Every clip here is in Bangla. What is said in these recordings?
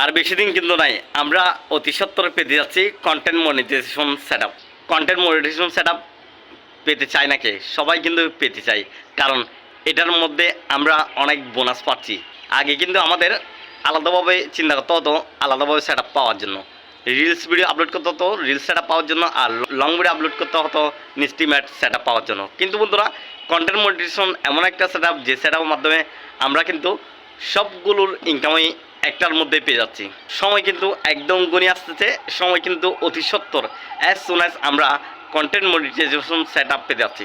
আর বেশি দিন কিন্তু নাই। আমরা অতি সত্তরে পেতে যাচ্ছি content monetization set up content monetization set up পেতে চাই নাকি? সবাই কিন্তু পেতে চাই। কারণ এটার মধ্যে আমরা অনেক বোনাস পাচ্ছি। আগে কিন্তু আমাদের আলাদাভাবে চিন্তা করতে হতো, আলাদাভাবে সেট আপ পাওয়ার জন্য। রিলস ভিডিও আপলোড করতে হতো রিলস সেট আপ পাওয়ার জন্য আর লং ভিডিও আপলোড করতে হতো নিস্টিমেট সেট আপ পাওয়ার জন্য। কিন্তু বন্ধুরা কন্টেন্ট মনিটাইজেশন এমন একটা সেট আপ যে সেট আপের মাধ্যমে আমরা কিন্তু সবগুলোর ইনকামই একটার মধ্যে পেয়ে যাচ্ছি। সময় কিন্তু একদম গুণে আসতেছে, সময় কিন্তু অতি সত্তর। অ্যাজ সুন অ্যাজ আমরা কন্টেন্ট মনিটাইজেশন সেট আপ পেতে যাচ্ছি।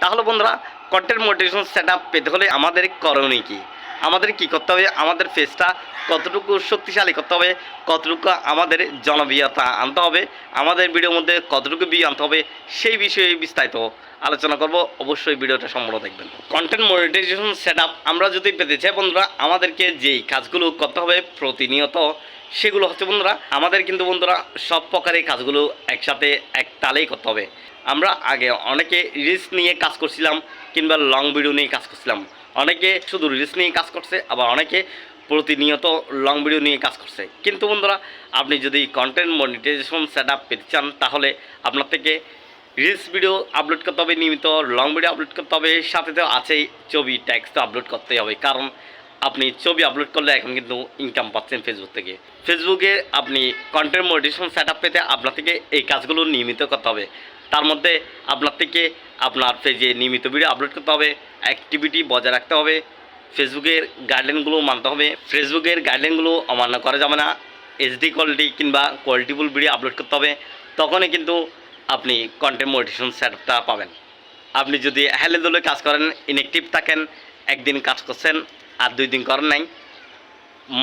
তাহলে বন্ধুরা কন্টেন্ট মোটিভেশন সেট আপ পেতে হলে আমাদের করণীয় কী? আমাদের কি করতে হবে? আমাদের ফেসটা কতটুকু শক্তিশালী করতে হবে? কতটুকু আমাদের জনপ্রিয়তা আনতে হবে? আমাদের ভিডিওর মধ্যে কতটুকু বিয়ে আনতে হবে? সেই বিষয়ে বিস্তারিত আলোচনা করব। অবশ্যই ভিডিওটা সম্পূর্ণ দেখবেন। কন্টেন্ট মনিটাইজেশন সেট আমরা যদি পেতে চাই বন্ধুরা, আমাদেরকে যেই কাজগুলো করতে হবে প্রতিনিয়ত সেগুলো হচ্ছে বন্ধুরা, আমাদের কিন্তু বন্ধুরা সব প্রকারের কাজগুলো একসাথে এক তালেই করতে হবে। আমরা আগে অনেকে রিস্ক নিয়ে কাজ করছিলাম কিংবা লং ভিডিও নিয়ে কাজ করছিলাম। অনেকে শুধু রিলস নিয়ে কাজ করছে, আবার অনেকে প্রতিনিয়ত লং ভিডিও নিয়ে কাজ করছে। কিন্তু বন্ধুরা, আপনি যদি কন্টেন্ট মনিটাইজেশন সেট আপ পেতে চান, তাহলে আপনার থেকে রিলস ভিডিও আপলোড করতে হবে, নিয়মিত লং ভিডিও আপলোড করতে হবে, সাথে তো আছেই ছবি ট্যাক্স তো আপলোড করতেই হবে, কারণ আপনি ছবি আপলোড করলে এখন কিন্তু ইনকাম পাচ্ছেন ফেসবুক থেকে। ফেসবুকে আপনি কন্টেন্ট মনিটাইজেশন সেট আপ পেতে আপনার থেকে এই কাজগুলো নিয়মিত করতে হবে। তার মধ্যে আপনার থেকে আপনার পেজে নিয়মিত ভিডিও আপলোড করতে হবে অ্যাক্টিভিটি বজায় রাখতে হবে ফেসবুকের গাইডলাইনগুলো মানতে হবে। ফেসবুকের গাইডলাইনগুলো অমান্য করা যাবে না এইচডি কোয়ালিটি কিংবা কোয়ালিটিফুল ভিডিও আপলোড করতে হবে, তখনই কিন্তু আপনি কন্টেন্ট মোটিভেশন সেটআপটা পাবেন। আপনি যদি হেলে দলে কাজ করেন ইনএক্টিভ থাকেন, একদিন কাজ করছেন, আর দুই দিন করেন নাই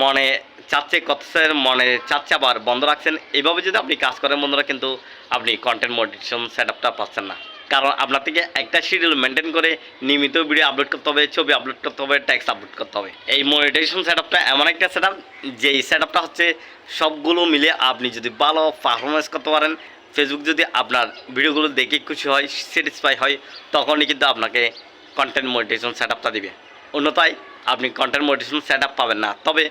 মনে চাচ্ছে করতেছেন মনে চাচ্ছে আবার বন্ধ রাখছেন। এইভাবে যদি আপনি কাজ করেন বন্ধুরা, কিন্তু আপনি কন্টেন্ট মোটিভেশন সেট আপটা পাচ্ছেন না। কারণ আপনার থেকে একটা শিডিউল মেনটেন করে নিয়মিত ভিডিও আপলোড করতে হবে, ছবি আপলোড করতে হবে ট্যাক্স আপলোড করতে হবে। এই মনিটাইজেশন সেট আপটা এমন একটা সেট আপ যেই সেট আপটা হচ্ছে সবগুলো মিলে আপনি যদি ভালো পারফরমেন্স করতে পারেন ফেসবুক যদি আপনার ভিডিওগুলো দেখে খুশি হয় স্যাটিসফাই হয়, তখনই কিন্তু আপনাকে কন্টেন্ট মনিটাইজেশন সেট আপটা দিবে। অন্যথায় আপনি কন্টেন্ট মোটিভেশন সেট পাবেন না। তবে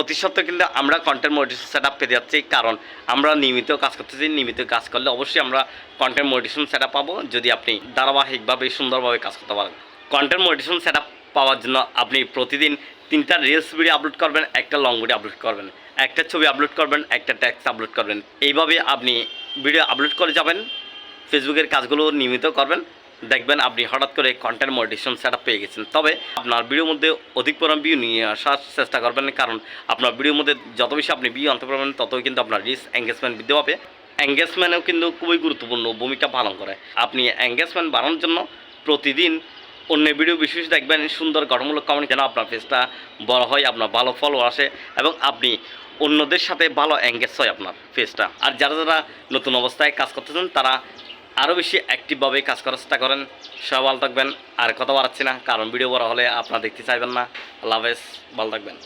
অতি সত্ত্বেও কিন্তু আমরা কন্টেন্ট মোটিভেশন সেট পেতে যাচ্ছি, কারণ আমরা নিয়মিত কাজ করতেছি, নিয়মিত কাজ করলে অবশ্যই আমরা কন্টেন্ট মোটিভেশন সেট পাবো, যদি আপনি ধারাবাহিকভাবে সুন্দরভাবে কাজ করতে পারেন। কন্টেন্ট মোটিভেশন সেট পাওয়ার জন্য আপনি প্রতিদিন তিনটা রিলস ভিডিও আপলোড করবেন, একটা লং ভিডিও আপলোড করবেন, একটা ছবি আপলোড করবেন, একটা ট্যাক্স আপলোড করবেন। এইভাবে আপনি ভিডিও আপলোড করে যাবেন ফেসবুকের কাজগুলো নিয়মিত করবেন। দেখবেন আপনি হঠাৎ করে কন্টেন্ট মোটিভেশন সেট পেয়ে গেছেন। তবে আপনার ভিডিওর মধ্যে অধিক পরিমাণ ভিউ নিয়ে আসার চেষ্টা করবেন, কারণ আপনার ভিডিওর মধ্যে যত বেশি আপনি ভিউ আনতে পারবেন, ততই কিন্তু আপনার রিস এঙ্গেজমেন্ট বৃদ্ধি পাবে। এঙ্গেজমেন্টও কিন্তু খুবই গুরুত্বপূর্ণ ভূমিকা পালন করে। আপনি এঙ্গেজমেন্ট বাড়ানোর জন্য প্রতিদিন অন্য ভিডিও বিশেষ দেখবেন, সুন্দর গঠনমূলক কমেন্ট যেন আপনার পেজটা বড় হয়, আপনার ভালো ফলো আসে এবং আপনি অন্যদের সাথে ভালো এঙ্গেজ হয় আপনার ফেসটা আর যারা যারা নতুন অবস্থায় কাজ করতেছেন, তারা আরও বেশি অ্যাক্টিভভাবে কাজ করার চেষ্টা করেন। সব ভালো থাকবেন। আর কথা বাড়াচ্ছি না, কারণ ভিডিও বড় হলে আপনারা দেখতে চাইবেন না। আল্লাহ হাফেজ, ভালো থাকবেন।